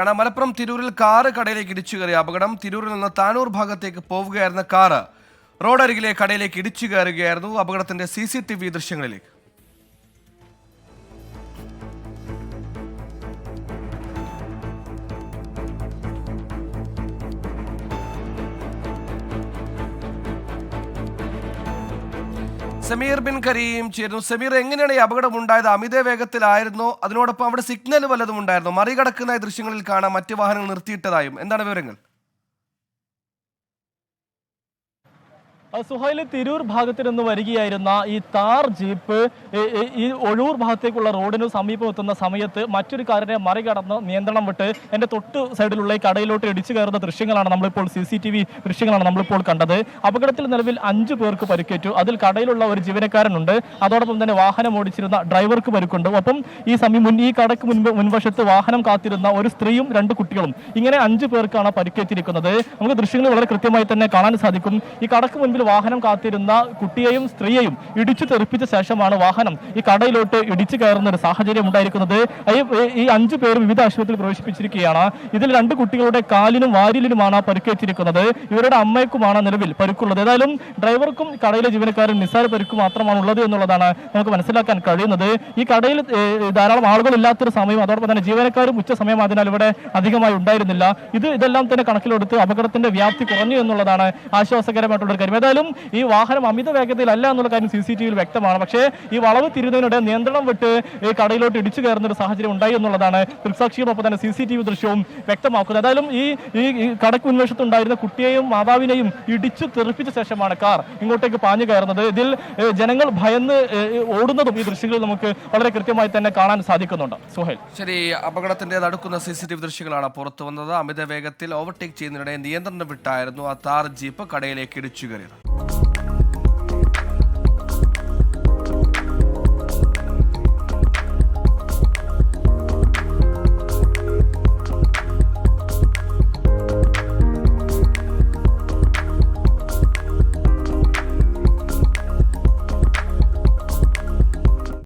കാരണം മലപ്പുറം തിരൂരിൽ കാറ് കടയിലേക്ക് ഇടിച്ചു കയറിയ അപകടം തിരൂരിൽ നിന്ന് താനൂർ ഭാഗത്തേക്ക് പോവുകയായിരുന്ന കാറ് റോഡരികിലെ കടയിലേക്ക് ഇടിച്ചു കയറുകയായിരുന്നു. അപകടത്തിന്റെ സി സി ടി വി ദൃശ്യങ്ങളിലേക്ക്. സമീർ ബിൻ കരീം ചേരുന്നു. സമീർ എങ്ങനെയാണ് ഈ അപകടം ഉണ്ടായത്? അമിത വേഗത്തിലായിരുന്നോ? അതിനോടൊപ്പം അവിടെ സിഗ്നൽ വല്ലതും ഉണ്ടായിരുന്നോ? മറികടക്കുന്ന ദൃശ്യങ്ങളിൽ കാണാം. മറ്റു വാഹനങ്ങൾ നിർത്തിയിട്ടതായും. എന്താണ് വിവരങ്ങൾ? സുഹൈൽ തിരൂർ ഭാഗത്ത് നിന്ന് വരികയായിരുന്ന ഈ താർ ജീപ്പ് ഈ ഒഴൂർ ഭാഗത്തേക്കുള്ള റോഡിന് സമീപം എത്തുന്ന സമയത്ത് മറ്റൊരു കാറിനെ മറികടന്ന് നിയന്ത്രണം വിട്ട് എന്റെ തൊട്ട് സൈഡിലുള്ള ഈ കടയിലോട്ട് ഇടിച്ചു കയറുന്ന ദൃശ്യങ്ങളാണ് നമ്മളിപ്പോൾ സി സി ടി വി ദൃശ്യങ്ങളാണ് നമ്മളിപ്പോൾ കണ്ടത്. അപകടത്തിൽ നിലവിൽ അഞ്ച് പേർക്ക് പരിക്കേറ്റു. അതിൽ കടയിലുള്ള ഒരു ജീവനക്കാരനുണ്ട്. അതോടൊപ്പം തന്നെ വാഹനം ഓടിച്ചിരുന്ന ഡ്രൈവർക്ക് പരിക്കുണ്ട്. ഒപ്പം ഈ സമയം മുൻ ഈ കടക്ക് മുൻപ് മുൻവശത്ത് വാഹനം കാത്തിരുന്ന ഒരു സ്ത്രീയും രണ്ട് കുട്ടികളും. ഇങ്ങനെ അഞ്ച് പേർക്കാണ് പരിക്കേറ്റിരിക്കുന്നത്. നമുക്ക് ദൃശ്യങ്ങൾ വളരെ കൃത്യമായി തന്നെ കാണാൻ സാധിക്കും. ഈ കടക്ക് മുൻപിൽ വാഹനം കാത്തിരുന്ന കുട്ടിയെയും സ്ത്രീയെയും ഇടിച്ചു തെറിപ്പിച്ച ശേഷമാണ് വാഹനം ഈ കടയിലോട്ട് ഇടിച്ചു കയറുന്ന ഒരു സാഹചര്യം ഉണ്ടായിരിക്കുന്നത്. ഈ- അഞ്ചു പേരും വിവിധ ആശുപത്രിയിൽ പ്രവേശിപ്പിച്ചിരിക്കുകയാണ്. ഇതിൽ രണ്ട് കുട്ടികളുടെ കാലിനും വാരിലിനുമാണ് പരിക്കേറ്റിരിക്കുന്നത്. ഇവരുടെ അമ്മയ്ക്കുമാണ് നിലവിൽ പരിക്കുള്ളത്. ഏതായാലും ഡ്രൈവർക്കും കടയിലെ ജീവനക്കാരും നിസ്സാര പരിക്ക് മാത്രമാണ് ഉള്ളത് എന്നുള്ളതാണ് നമുക്ക് മനസ്സിലാക്കാൻ കഴിയുന്നത്. ഈ കടയിൽ ധാരാളം ആളുകൾ ഇല്ലാത്തൊരു സമയം അതോടൊപ്പം തന്നെ ജീവനക്കാരും ഉച്ച സമയം അതിനാൽ ഇവിടെ അധികമായി ഉണ്ടായിരുന്നില്ല. ഇത് ഇതെല്ലാം തന്നെ കണക്കിലെടുത്ത് അപകടത്തിന്റെ വ്യാപ്തി കുറഞ്ഞു എന്നുള്ളതാണ് ആശ്വാസകരമായിട്ടുള്ള ഒരു കാര്യം ഏതായാലും ഈ വാഹനം അമിത വേഗതയിലല്ല എന്നുള്ള കാര്യം സി സി ടി വിയിൽ വ്യക്തമാണ്. പക്ഷേ ഈ വളവ് തിരിയുന്നതിനിടെ നിയന്ത്രണം വിട്ട് ഈ കടയിലോട്ട് ഇടിച്ചു കയറുന്ന ഒരു സാഹചര്യം ഉണ്ടായി എന്നുള്ളതാണ് ദൃക്സാക്ഷിയോടൊപ്പം തന്നെ സി സി ടി വി ദൃശ്യവും വ്യക്തമാക്കുന്നത്. ഏതായാലും ഈ ഈ കടക്ക് മുൻവശത്തുണ്ടായിരുന്ന കുട്ടിയെയും മാതാവിനെയും ഇടിച്ചു തെറിപ്പിച്ച ശേഷമാണ് കാർ ഇങ്ങോട്ടേക്ക് പാഞ്ഞു കയറുന്നത്. ഇതിൽ ജനങ്ങൾ ഭയന്ന് ഓടുന്നതും ഈ ദൃശ്യങ്ങൾ നമുക്ക് വളരെ കൃത്യമായി തന്നെ കാണാൻ സാധിക്കുന്നുണ്ട്. സുഹേൽ. ശരി അപകടത്തിന്റെ അടുക്കുന്ന സി സി ടി വി ദൃശ്യങ്ങളാണ് പുറത്തു വന്നത്. അമിത വേഗത്തിൽ ഓവർടേക്ക് ചെയ്യുന്നതിനിടെ നിയന്ത്രണം വിട്ടായിരുന്നു ആ താർ ജീപ്പ് കടയിലേക്ക് ഇടിച്ചു കയറിയത്. you